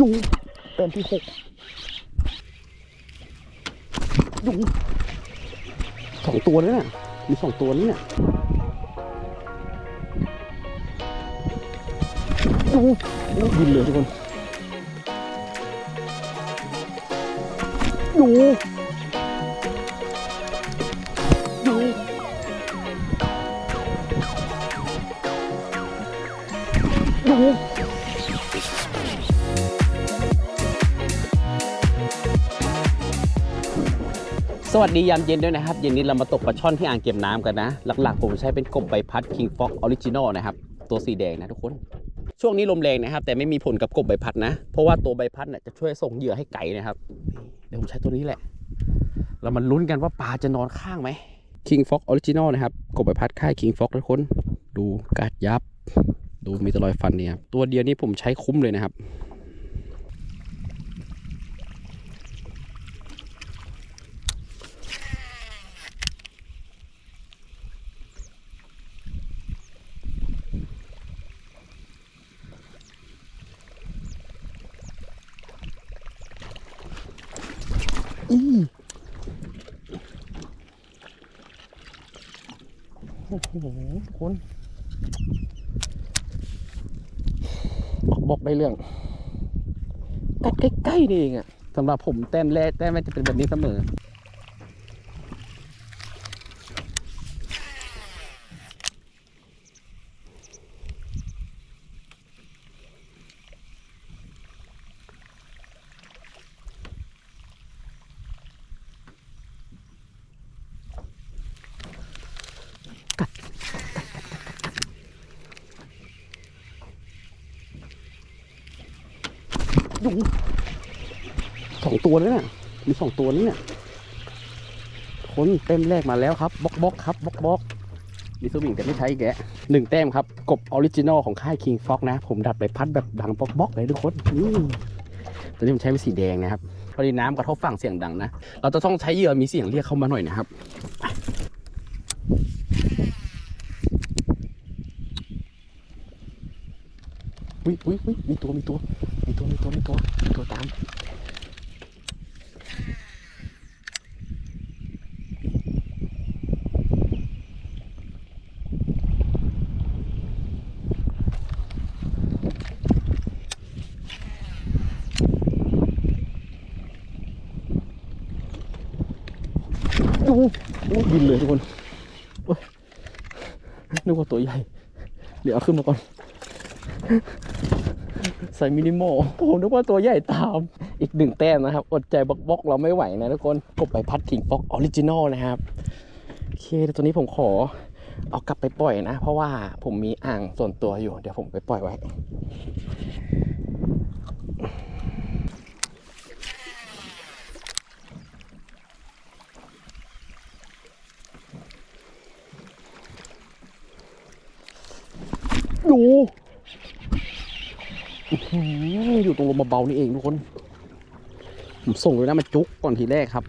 ยุงเต็มที่หกยุงสองตัวเลยน่ะมีสองตัวนี่เนี่ยยุงโอ้บินเลยทุกคนยุง สวัสดียามเย็นด้วยนะครับ เย็นนี้เรามาตกปลาช่อนที่อ่างเก็บน้ำกันนะ หลักๆ ผมใช้เป็นกบใบพัด King Fox Original นะครับ ตัวสีแดงนะทุกคน ช่วงนี้ลมแรงนะครับ แต่ไม่มีผลกับกบใบพัดนะ เพราะว่าตัวใบพัดเนี่ยจะช่วยส่งเหยื่อให้ไก่นะครับ เดี๋ยวผมใช้ตัวนี้แหละ เรามาลุ้นกันว่าปลาจะนอนข้างไหม King Fox Original นะครับ กบใบพัดค่าย King Fox ทุกคน ดูกาดยับ ดูมีแตรอยฟันเนี่ยครับตัวเดียวนี้ผมใช้คุ้มเลยนะครับ โอ้โหทุกคนบอกบอกได้เรื่อง กัดใกล้ๆนี่เองอะสำหรับผมแต้มแรกแต้มแรกจะเป็นแบบนี้เสมอ ยุงสองตัวเลยน่ะมีสองตัวนี่เนี่ยคนเต็มแรกมาแล้วครับบล็อกบล็อกครับบล็อกบล็อกมีสวิงแต่ไม่ใช้แกะหนึ่งแต้มครับกบออริจินอลของค่าย King Fox นะ ผมดัดไปพัดแบบดังบล็อกบล็อกเลยทุกคนนี่ตัวนี้ผมใช้เป็นสีแดงนะครับพอดีน้ำกระทบฝั่งเสียงดังนะ เราจะต้องใช้เหยื่อมีเสียงเรียกเข้ามาหน่อยนะครับวิวิวิมีตัวมีตัว ตัวมีตัวมีตัวมีตัวตามดูโอ้บินเลยทุกคนนึกว่าตัวใหญ่ เดี๋ยวเอาขึ้นมาก่อน ใส่มินิมอลผมนึกว่าตัวใหญ่ตาม อีกหนึ่งแต้มนะครับ อดใจบล็อกบล็อกเราไม่ไหวนะทุกคนกบใบพัดคิงฟ็อกออริจินอลนะครับ โอเคแต่ตัวนี้ผมขอเอากลับไปปล่อยนะ เพราะว่าผมมีอ่างส่วนตัวอยู่ เดี๋ยวผมไปปล่อยไว้ ดู อยู่ตรงลมเบาๆนี่เองทุกคน ผมส่งเลยนะมันจุกก่อนทีแรกครับ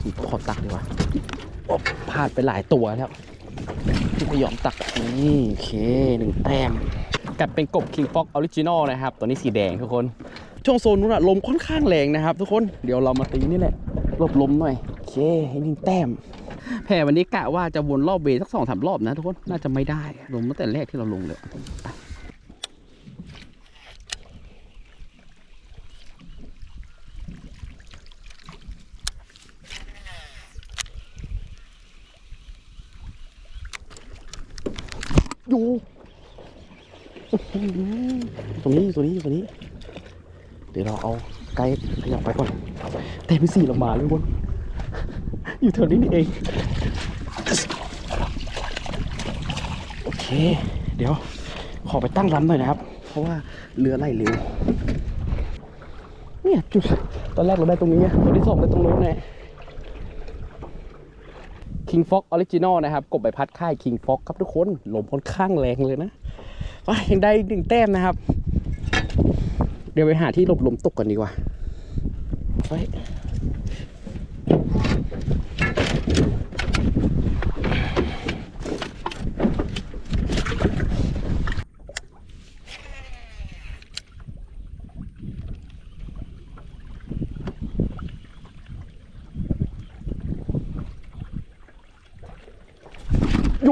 ผมขอตักดีกว่าพลาดไปหลายตัวแล้วที่ไม่ยอมตักนี่โอเคหนึ่งแต้มกัดเป็นกบ King Fox Original นะครับ ตัวนี้สีแดงทุกคน ช่วงโซนนู้นอะลมค่อนข้างแรงนะครับ ทุกคนเดี๋ยวเรามาตีนี่แหละลบลมหน่อยโอเคให้หนึ่งแต้มแผ่วันนี้กะว่าจะวนรอบเบสักสองสามรอบนะทุกคนน่าจะไม่ได้ลงตั้งแต่แรกที่เราลงเลย อยู่อื้อหือตรงนี้ตัวนี้ตัวนี้ เดี๋ยวเราเอาไกด์ขยับไปก่อนแต่เป็นสี่เรามาเลยทุกคนอยู่แถวนี้นี่เอง โอเค เดี๋ยว ขอไปตั้งลำหน่อยนะครับ เพราะว่าเรือไล่เร็วเนี่ยจุดตอนแรกเราได้ตรงนี้ไงตัวที่สองได้ตรงโน้น แน่ King Fox Original นะครับกบใบพัดค่าย King Fox ครับทุกคนลมค่อนข้างแรงเลยนะว่ายังได้หนึ่งแต้มนะครับ เดี๋ยวไปหาที่หลบลมตกกันดีกว่าไป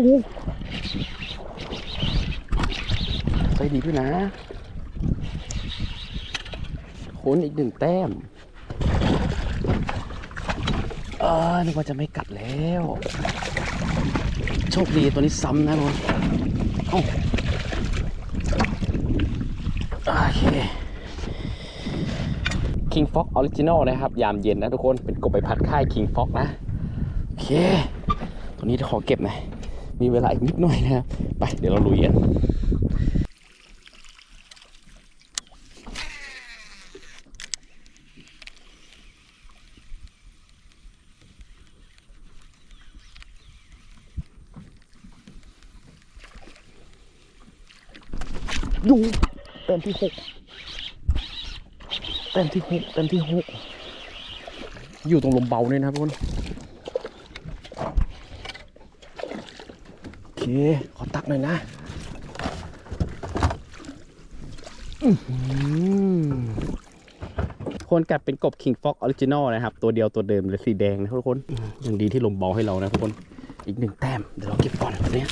ดูใส่ดีด้วยนะค้นอีกหนึ่งแต้มเออนึกว่าจะไม่กัดแล้ว โชคดีตัวนี้ซ้ำนะทุกคนเอ้าโอเค King Fox Original นะครับ ยามเย็นนะทุกคนเป็นกบใบพัดค่าย King Fox นะ โอเค ตัวนี้จะขอเก็บหน่อย มีเวลาอีกนิดหน่อยนะครับ ไปเดี๋ยวเราลุยกันดูเต็มที่หกเต็มที่หกเต็มที่หกอยู่ตรงลมเบาเนี่ยนะครับทุกคน โอเค ขอตักหน่อยนะคนกัดเป็นกบ King Fox Original นะครับ ตัวเดียวตัวเดิมเลยสีแดงนะทุกคนยังดีที่ลมเบาให้เรานะทุกคน อีกหนึ่งแต้ม เดี๋ยวเราเก็บก่อนตัวเนี้ย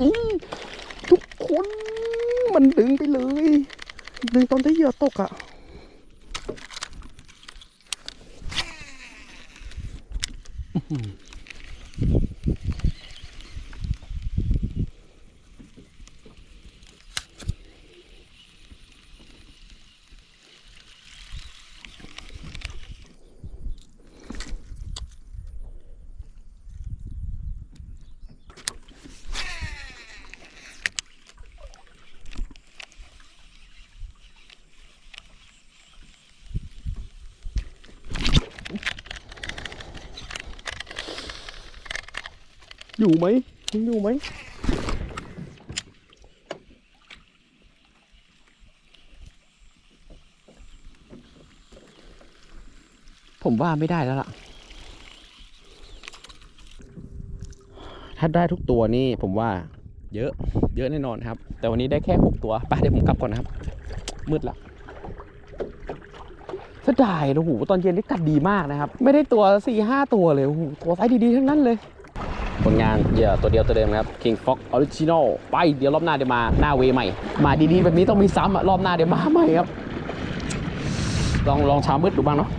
อีทุกคน มันดึงไปเลย ดึงตอนที่เหยื่อตกอะ่ะ อยู่ไหมยังอยู่ไหมผมว่าไม่ได้แล้วล่ะ ถ้าได้ทุกตัวนี่ผมว่า เยอะ เยอะแน่นอนครับ แต่วันนี้ได้แค่หกตัวไปเดี๋ยวผมกลับก่อนนะครับ มืดละเสียดายนะโอ้โหตอนเย็นนี่กัดดีมากนะครับ ไม่ได้ตัวสี่ห้าตัวเลยโอ้โหตัวไซส์ดีๆทั้งนั้นเลย ผลงานเหยื่อตัวเดียวตัวเดิมนะครับ King Fox Original ไปเดี๋ยวรอบหน้าเดี๋ยวมาหน้าเวใหม่ มาดีๆ แบบนี้ต้องมีซ้ำอะรอบหน้าเดี๋ยวมาใหม่ครับ ลองลองเช้ามืดดูบ้างเนาะ